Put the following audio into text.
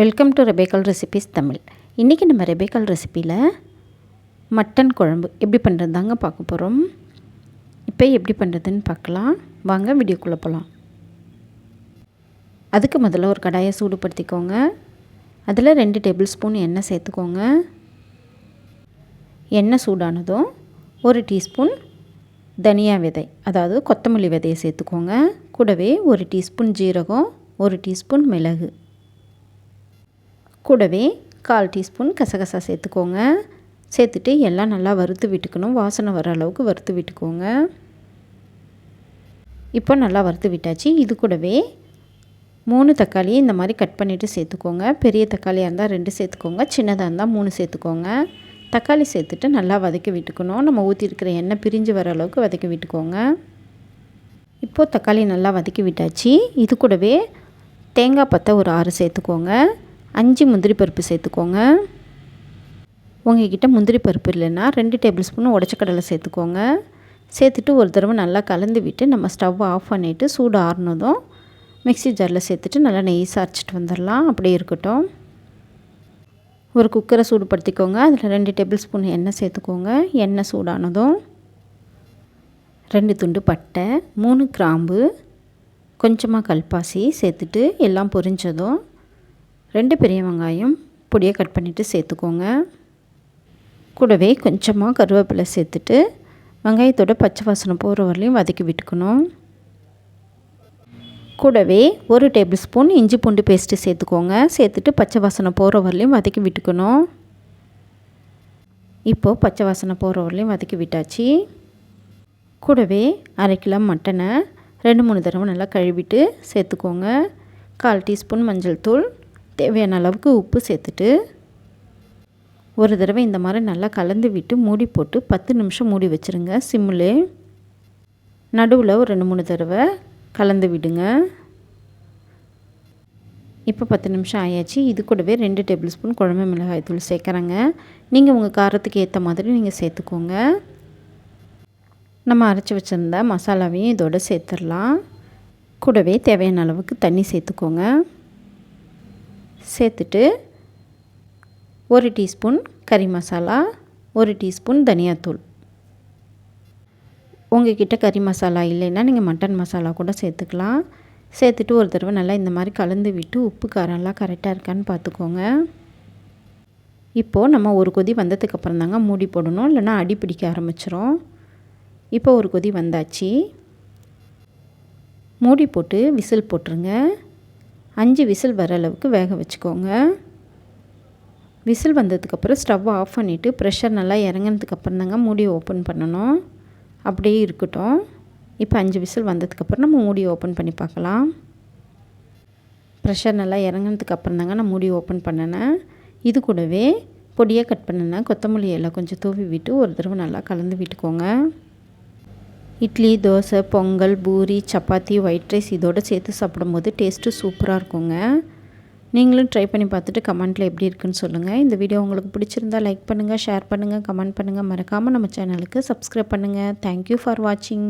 Welcome to Rebecal recipes Tamil இன்றைக்கி நம்ம ரெபேக்கல் ரெசிப்பியில் mutton குழம்பு. எப்படி பண்ணுறது தாங்க பார்க்க போகிறோம் இப்போ எப்படி பண்ணுறதுன்னு பார்க்கலாம். வாங்க வீடியோக்குள்ளே போகலாம் அதுக்கு முதல்ல ஒரு கடாயை சூடுபடுத்திக்கோங்க. அதில் ரெண்டு டேபிள் ஸ்பூன் எண்ணெய் சேர்த்துக்கோங்க. எண்ணெய் சூடானதும் ஒரு டீஸ்பூன் தனியா விதை அதாவது கொத்தமல்லி விதையை சேர்த்துக்கோங்க. கூடவே ஒரு டீஸ்பூன் ஜீரகம் ஒரு டீஸ்பூன் மிளகு. கூடவே கால் டீஸ்பூன் கசகசா சேர்த்துக்கோங்க. சேர்த்துட்டு எல்லாம் நல்லா வறுத்து விட்டுக்கணும். வாசனை வர அளவுக்கு வறுத்து விட்டுக்கோங்க. இப்போ நல்லா வறுத்து விட்டாச்சு. இது கூடவே மூணு தக்காளி இந்த மாதிரி கட் பண்ணிவிட்டு சேர்த்துக்கோங்க. பெரிய தக்காளியாக இருந்தால் ரெண்டு சேர்த்துக்கோங்க. சின்னதாக இருந்தால் மூணு சேர்த்துக்கோங்க. தக்காளி சேர்த்துட்டு நல்லா வதக்கி விட்டுக்கணும். நம்ம ஊற்றிருக்கிற எண்ணெய் பிரிஞ்சு வர அளவுக்கு வதக்கி விட்டுக்கோங்க. இப்போது தக்காளி நல்லா வதக்கி விட்டாச்சு. இது கூடவே தேங்காய் பற்ற ஒரு ஆறு சேர்த்துக்கோங்க. அஞ்சு முந்திரி பருப்பு சேர்த்துக்கோங்க. உங்ககிட்ட முந்திரி பருப்பு இல்லைன்னா ரெண்டு டேபிள் ஸ்பூன் உடச்சக்கடலை சேர்த்துக்கோங்க. சேர்த்துட்டு ஒரு தடவை நல்லா கலந்து விட்டு நம்ம ஸ்டவ் ஆஃப் பண்ணிவிட்டு சூடு ஆறுனதும் மிக்சி ஜாரில் சேர்த்துட்டு நல்லா நெய் சாரிச்சிட்டு வந்துடலாம். அப்படியே இருக்கட்டும். ஒரு குக்கரை சூடுபடுத்திக்கோங்க. அதில் ரெண்டு டேபிள் ஸ்பூன் எண்ணெய் சேர்த்துக்கோங்க. எண்ணெய் சூடானதும் ரெண்டு துண்டு பட்டை மூணு கிராம்பு கொஞ்சமாக கல்பாசி சேர்த்துட்டு எல்லாம் பொரிஞ்சதும் ரெண்டு பெரிய வெங்காயம் பொடியை கட் பண்ணிவிட்டு சேர்த்துக்கோங்க. கூடவே கொஞ்சமாக கருவேப்பிலை சேர்த்துட்டு வெங்காயத்தோட பச்சை வாசனை போகிற வரலையும் வதக்கி விட்டுக்கணும். கூடவே ஒரு டேபிள் ஸ்பூன் இஞ்சி பூண்டு பேஸ்ட்டு சேர்த்துக்கோங்க. சேர்த்துட்டு பச்சை வாசனை போகிற வரலையும் வதக்கி விட்டுக்கணும். இப்போது பச்சை வாசனை போகிற வரலையும் வதக்கி விட்டாச்சு. கூடவே அரை கிலோ மட்டனை ரெண்டு மூணு தடவை நல்லா கழுவிட்டு சேர்த்துக்கோங்க. கால் டீஸ்பூன் மஞ்சள் தூள் தேவையான அளவுக்கு உப்பு சேர்த்துட்டு ஒரு தடவை இந்த மாதிரி நல்லா கலந்து விட்டு மூடி போட்டு பத்து நிமிஷம் மூடி வச்சுருங்க. சிம்மில் நடுவில் ஒரு ரெண்டு மூணு தடவை கலந்து விடுங்க. இப்போ பத்து நிமிஷம் ஆயாச்சு. இது கூடவே ரெண்டு டேபிள் ஸ்பூன் குழம்பு மிளகாய் தூள் சேர்க்குறேங்க. நீங்கள் உங்கள் காரத்துக்கு ஏற்ற மாதிரி நீங்கள் சேர்த்துக்கோங்க. நம்ம அரைச்சி வச்சுருந்த மசாலாவையும் இதோடு சேர்த்துடலாம். கூடவே தேவையான அளவுக்கு தண்ணி சேர்த்துக்கோங்க. சேர்த்துட்டு ஒரு டீஸ்பூன் கறி மசாலா ஒரு டீஸ்பூன் தனியாத்தூள். உங்ககிட்ட கறி மசாலா இல்லைன்னா நீங்கள் மட்டன் மசாலா கூட சேர்த்துக்கலாம். சேர்த்துட்டு ஒரு தடவை நல்லா இந்த மாதிரி கலந்து விட்டு உப்பு காரம்லாம் கரெக்டாக இருக்கான்னு பார்த்துக்கோங்க. இப்போது நம்ம ஒரு கொதி வந்ததுக்கப்புறம் தாங்க மூடி போடணும். இல்லைனா அடி பிடிக்க ஆரம்பிச்சிரும். இப்போ ஒரு கொதி வந்தாச்சு. மூடி போட்டு விசில் போட்டுருங்க. அஞ்சு விசில் வர அளவுக்கு வேக வச்சுக்கோங்க. விசில் வந்ததுக்கப்புறம் ஸ்டவ் ஆஃப் பண்ணிவிட்டு ப்ரெஷர் நல்லா இறங்கினதுக்கப்புறம் தாங்க மூடி ஓப்பன் பண்ணணும். அப்படியே இருக்கட்டும். இப்போ அஞ்சு விசில் வந்ததுக்கப்புறம் நம்ம மூடி ஓப்பன் பண்ணி பார்க்கலாம். ப்ரெஷர் நல்லா இறங்கினதுக்கப்புறம் தாங்க நான் மூடி ஓப்பன் பண்ணினேன். இது கூடவே பொடியாக கட் பண்ணினேன் கொத்தமல்லி எல்லாம் கொஞ்சம் தூவி விட்டு ஒரு தடவை நல்லா கலந்து விட்டுக்கோங்க. இட்லி தோசை பொங்கல் பூரி சப்பாத்தி ஒயிட் ரைஸ் இதோடு சேர்த்து சாப்பிடும்போது டேஸ்ட்டு சூப்பராக இருக்குங்க. நீங்களும் ட்ரை பண்ணி பார்த்துட்டு கமெண்ட்டில் எப்படி இருக்குன்னு சொல்லுங்கள் இந்த வீடியோ உங்களுக்கு பிடிச்சிருந்தா லைக் பண்ணுங்கள் ஷேர் பண்ணுங்கள் கமெண்ட் பண்ணுங்கள் மறக்காமல் நம்ம சேனலுக்கு சப்ஸ்கிரைப் பண்ணுங்கள் தேங்க்யூ ஃபார் வாட்சிங்